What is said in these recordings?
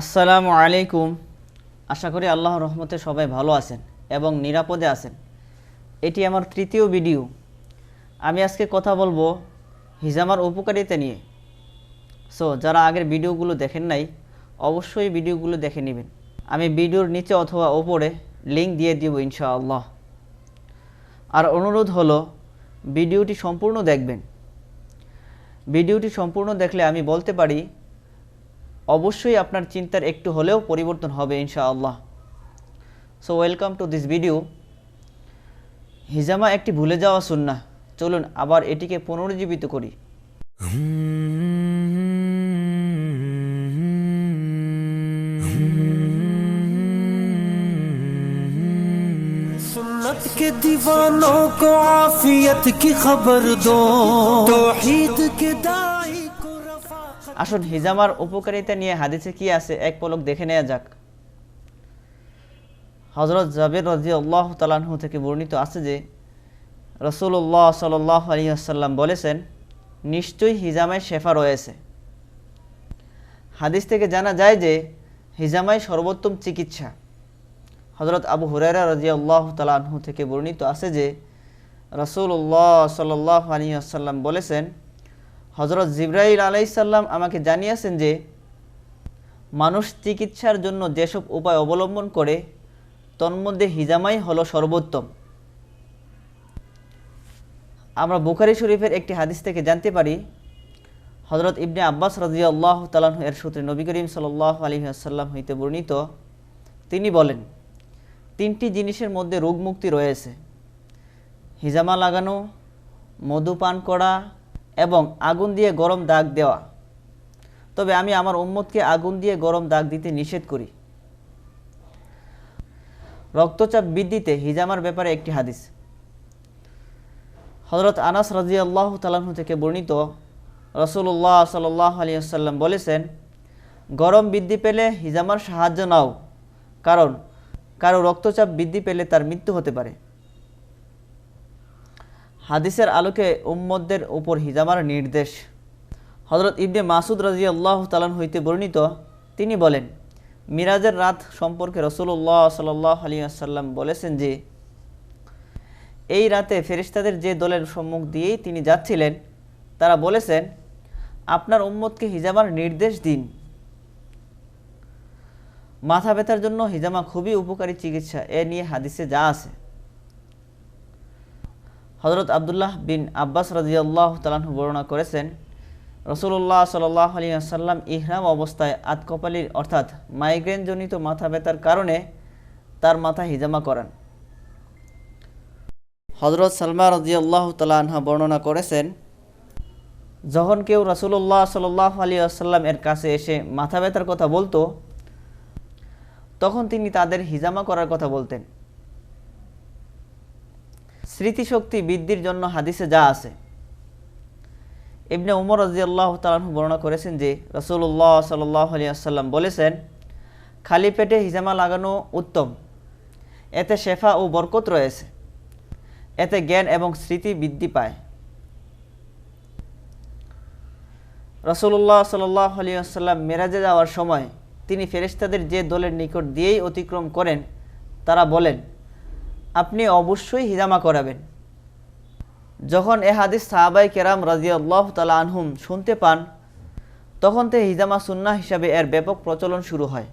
আসসালামু আলাইকুম। আশা করি আল্লাহর রহমতে সবাই ভালো আছেন এবং নিরাপদে আছেন। এটি আমার তৃতীয় ভিডিও। আমি আজকে কথা বলব হিজামার উপকারিতা নিয়ে। সো যারা আগের ভিডিওগুলো দেখেন নাই, অবশ্যই ভিডিওগুলো দেখে নেবেন। আমি ভিডিওর নিচে অথবা ওপরে লিঙ্ক দিয়ে দিব ইনশাআল্লাহ। আর অনুরোধ হলো, ভিডিওটি সম্পূর্ণ দেখবেন। ভিডিওটি সম্পূর্ণ দেখলে আমি বলতে পারি অবশ্যই আপনার চিন্তার একটু হলেও পরিবর্তন হবে ইনশাআল্লাহ so welcome to this video হিজামা একটি ভুলে যাওয়া সুন্না চলুন আবার এটিকে পুনরুজ্জীবিত করি सुन्नत के दीवानों को आफियत की खबर दो तौहीद के दाई को रफाकत আসুন হিজামার উপকারিতা নিয়ে হাদিসে কি আছে? এক পলক দেখে নেওয়া যাক। হজরত জাবির রাজি আল্লাহ তালাহু থেকে বর্ণিত আছে যে রসুল্লাহ সাল্লাহ আলী আসাল্লাম বলেছেন, নিশ্চয়ই হিজামায় শেফা রয়েছে। হাদিস থেকে জানা যায় যে হিজামাই সর্বোত্তম চিকিৎসা। হজরত আবু হুরাইরা রাজি আল্লাহ তালাহু থেকে বর্ণিত আছে যে রসুল্লাহ সাল্লাহ আলী আসাল্লাম বলেছেন হজরত জিব্রাইল আলাইসাল্লাম আমাকে জানিয়েছেন যে, মানুষ চিকিৎসার জন্য যেসব উপায় অবলম্বন করে, তন্মধ্যে হিজামাই হলো সর্বোত্তম। আমরা বুখারি শরীফের একটি হাদিস থেকে জানতে পারি হজরত ইবনে আব্বাস রাজি আল্লাহ তালাহ এর সূত্রে নবী করিম সাল্লাহ আলী আসাল্লাম হইতে বর্ণিত, তিনি বলেন, তিনটি জিনিসের মধ্যে রোগমুক্তি রয়েছে। হিজামা লাগানো মধু পান করা এবং আগুন দিয়ে গরম দাগ দেওয়া। তবে আমি আমার উম্মতকে আগুন দিয়ে গরম দাগ দিতে নিষেধ করি। রক্তচাপ বৃদ্ধিতে হিজামার ব্যাপারে একটি হাদিস। হজরত আনাস রাজি আল্লাহ তালাহু থেকে বর্ণিত রসুল্লাহ সাল্লাহ আলী আসাল্লাম বলেছেন, গরম বৃদ্ধি পেলে হিজামার সাহায্য নাও, কারণ কারও রক্তচাপ বৃদ্ধি পেলে তার মৃত্যু হতে পারে। হাদিসের আলোকে উম্মদদের উপর হিজামার নির্দেশ। হজরত ইবনে মাসুদ রাজি আল্লাহ তালান হইতে বর্ণিত, তিনি বলেন, মিরাজের রাত সম্পর্কে রসুল্লাহ সাল্লাহ আলী আসাল্লাম বলেছেন যে, এই রাতে ফেরিস্তাদের যে দলের সম্মুখ দিয়েই তিনি যাচ্ছিলেন, তারা বলেছেন, আপনার উম্মতকে হিজামার নির্দেশ দিন। মাথা ব্যথার জন্য হিজামা খুবই উপকারী চিকিৎসা, এ নিয়ে হাদিসে যা আছে। হজরত আবদুল্লাহ বিন আব্বাস রাজিয়াল্লাহ তালাহু বর্ণনা করেছেন রসুল্লাহ সাল্লাহ আলী আসাল্লাম ইহরাম অবস্থায় আতকপালির অর্থাৎ মাইগ্রেনজনিত মাথা ব্যথার কারণে তার মাথা হিজামা করান। হজরত সালমা রাজিয়াল্লাহ তালাহা বর্ণনা করেছেন, যখন কেউ রসুল্লাহ সাল্লাহ আলী আসাল্লাম এর কাছে এসে মাথা ব্যথার কথা বলতো, তখন তিনি তাদের হিজামা করার কথা বলতেন। স্মৃতিশক্তি বৃদ্ধির জন্য হাদিসে যা আছে। ইবনে উমর রাজিয়াল্লাহ তালাহু বর্ণনা করেছেন যে রসুল্লাহ সাল্লাহ বলেছেন, খালি পেটে হিজামা লাগানো উত্তম। এতে শেফা ও বরকত রয়েছে। এতে জ্ঞান এবং স্মৃতি বৃদ্ধি পায়। রসুল্লাহ সাল্লাহ মেরাজে যাওয়ার সময় তিনি ফেরেশতাদের যে দলের নিকট দিয়েই অতিক্রম করেন, তারা বলেন আপনি অবশ্যই হিজামা করাবেন। যখন এ হাদিস সাহাবাই কেরাম রাজিয়াল্লাহ তালা আনহুম শুনতে পান, তখন থেকে হিজামা সুন্না হিসাবে এর ব্যাপক প্রচলন শুরু হয়।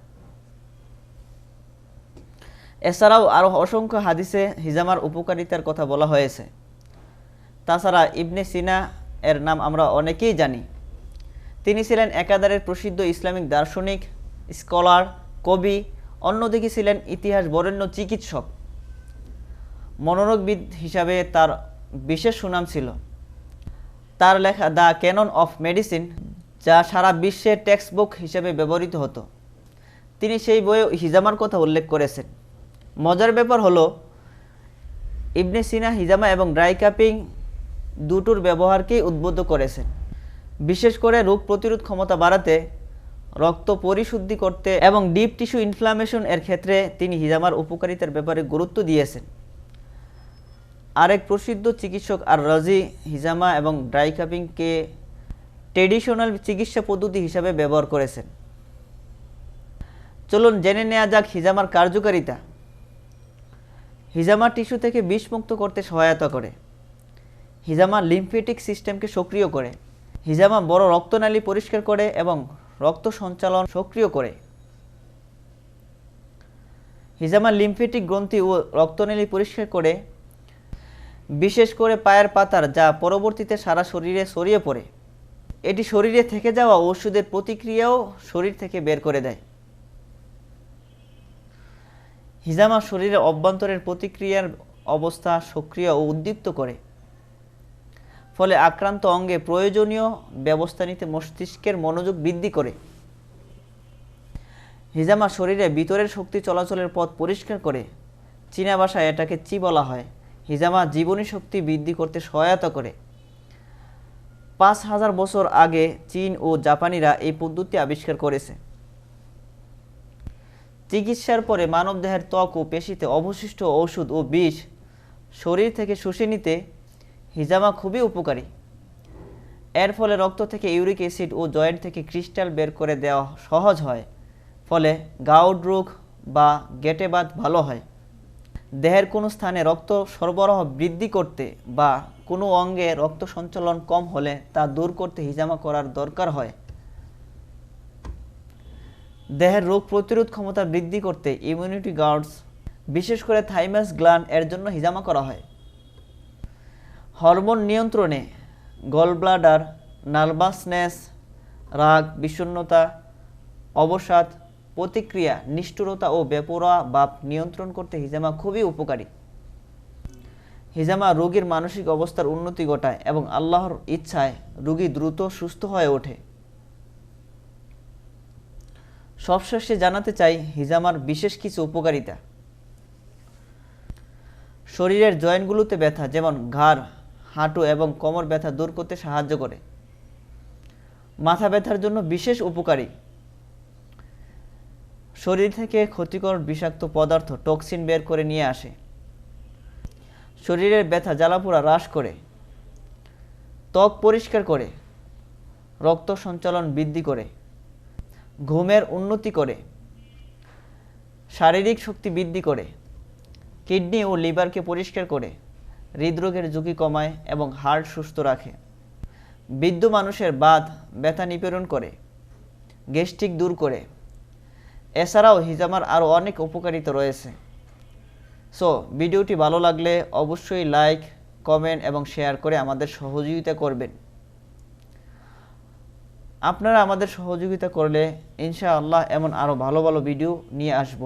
এছাড়াও আরও অসংখ্য হাদিসে হিজামার উপকারিতার কথা বলা হয়েছে। তাছাড়া ইবনে সিনা এর নাম আমরা অনেকেই জানি। তিনি ছিলেন একাধারের প্রসিদ্ধ ইসলামিক দার্শনিক, স্কলার, কবি, অন্যদিকে ছিলেন ইতিহাস বরেণ্য চিকিৎসক। মনোরোগবিদ হিসাবে তার বিশেষ সুনাম ছিল। তার লেখা দ্য ক্যানন অফ মেডিসিন, যা সারা বিশ্বে টেক্সট বুক হিসেবে ব্যবহৃত হতো। তিনি সেই বইয়ে হিজামার কথা উল্লেখ করেছেন। মজার ব্যাপার হলো, ইবনে সিনা, হিজামা এবং ড্রাই কাপিং দুটোর ব্যবহারকেই উদ্বুদ্ধ করেছেন। বিশেষ করে রোগ প্রতিরোধ ক্ষমতা বাড়াতে, রক্ত পরিশুদ্ধি করতে এবং ডিপ টিস্যু ইনফ্লামেশন এর ক্ষেত্রে তিনি হিজামার উপকারিতার ব্যাপারে গুরুত্ব দিয়েছেন। আরেক প্রসিদ্ধ চিকিৎসক আর রাজি হিজামা এবং ড্রাই কাপিংকে ট্রেডিশনাল চিকিৎসা পদ্ধতি হিসাবে ব্যবহার করেছেন। চলুন জেনে নেওয়া যাক হিজামার কার্যকারিতা। হিজামা টিস্যু থেকে বিষমুক্ত করতে সহায়তা করে। হিজামা লিম্ফেটিক সিস্টেমকে সক্রিয় করে। হিজামা বড় রক্তনালী পরিষ্কার করে এবং রক্ত সঞ্চালন সক্রিয় করে। হিজামা লিম্ফেটিক গ্রন্থি ও রক্তনালী পরিষ্কার করে বিশেষ করে পায়ের পাতার যা পরবর্তীতে সারা শরীরে ছড়িয়ে পড়ে। এটি শরীরে থেকে যাওয়া ওষুধের প্রতিক্রিয়াও শরীর থেকে বের করে দেয়। হিজামা শরীরে অভ্যন্তরের প্রতিক্রিয়ার অবস্থা সক্রিয় ও উদ্দীপ্ত করে। ফলে আক্রান্ত অঙ্গে প্রয়োজনীয় ব্যবস্থা নিতে মস্তিষ্কের মনোযোগ বৃদ্ধি করে। হিজামা শরীরে ভিতরের শক্তি চলাচলের পথ পরিষ্কার করে। চীনা ভাষায় এটাকে চি বলা হয়। হিজামা জীবনী শক্তি বৃদ্ধি করতে সহায়তা করে। পাঁচ হাজার বছর আগে চীন ও জাপানিরা এই পদ্ধতি আবিষ্কার করেছে। চিকিৎসার পরে মানবদেহের ত্বক ও পেশিতে অবশিষ্ট ওষুধ ও বিষ শরীর থেকে শুষে নিতে হিজামা খুবই উপকারী। এর ফলে রক্ত থেকে ইউরিক অ্যাসিড ও জয়েন্ট থেকে ক্রিস্টাল বের করে দেওয়া সহজ হয়, ফলে গাউড রোগ বা গেটেবাত ভালো হয়। দেহের কোনো স্থানে রক্ত সরবরাহ বৃদ্ধি করতে বা কোনো অঙ্গে রক্ত সঞ্চালন কম হলে তা দূর করতে হিজামা করার দরকার হয়। দেহের রোগ প্রতিরোধ ক্ষমতা বৃদ্ধি করতে ইমিউনিটি গার্ডস বিশেষ করে থাইমাস গ্লান এর জন্য হিজামা করা হয়। হরমোন নিয়ন্ত্রণে গলব্লাডার নার্ভাসনেস রাগ, বিষণ্ণতা, অবসাদ প্রতিক্রিয়া, নিষ্ঠুরতা ও বেপরোয়া ভাব নিয়ন্ত্রণ করতে হিজামা খুবই উপকারী। হিজামা রোগীর মানসিক অবস্থার উন্নতি ঘটায় এবং আল্লাহর ইচ্ছায় রোগী দ্রুত সুস্থ হয়ে ওঠে। সবশেষে জানাতে চাই, হিজামার বিশেষ কিছু উপকারিতা। শরীরের জয়েন্টগুলোতে ব্যথা, যেমন ঘাড়, হাঁটু এবং কোমর ব্যথা দূর করতে সাহায্য করে। মাথা ব্যথার জন্য বিশেষ উপকারী। শরীর থেকে ক্ষতিকর বিষাক্ত পদার্থ টক্সিন বের করে নিয়ে আসে। শরীরের ব্যথা, জ্বালাপোড়া হ্রাস করে। ত্বক পরিষ্কার করে। রক্ত সঞ্চালন বৃদ্ধি করে। ঘুমের উন্নতি করে। শারীরিক শক্তি বৃদ্ধি করে। কিডনি ও লিভারকে পরিষ্কার করে। হৃদরোগের ঝুঁকি কমায় এবং হার্ট সুস্থ রাখে। বৃদ্ধ মানুষের বাত, ব্যথা নিপীড়ন করে। গ্যাস্ট্রিক দূর করে। এছাড়াও হিজামার আরও অনেক উপকারিতা রয়েছে। সো ভিডিওটি ভালো লাগলে অবশ্যই লাইক কমেন্ট এবং শেয়ার করে আমাদের সহযোগিতা করবেন। আপনারা আমাদের সহযোগিতা করলে ইনশাআল্লাহ এমন আরও ভালো ভালো ভিডিও নিয়ে আসব।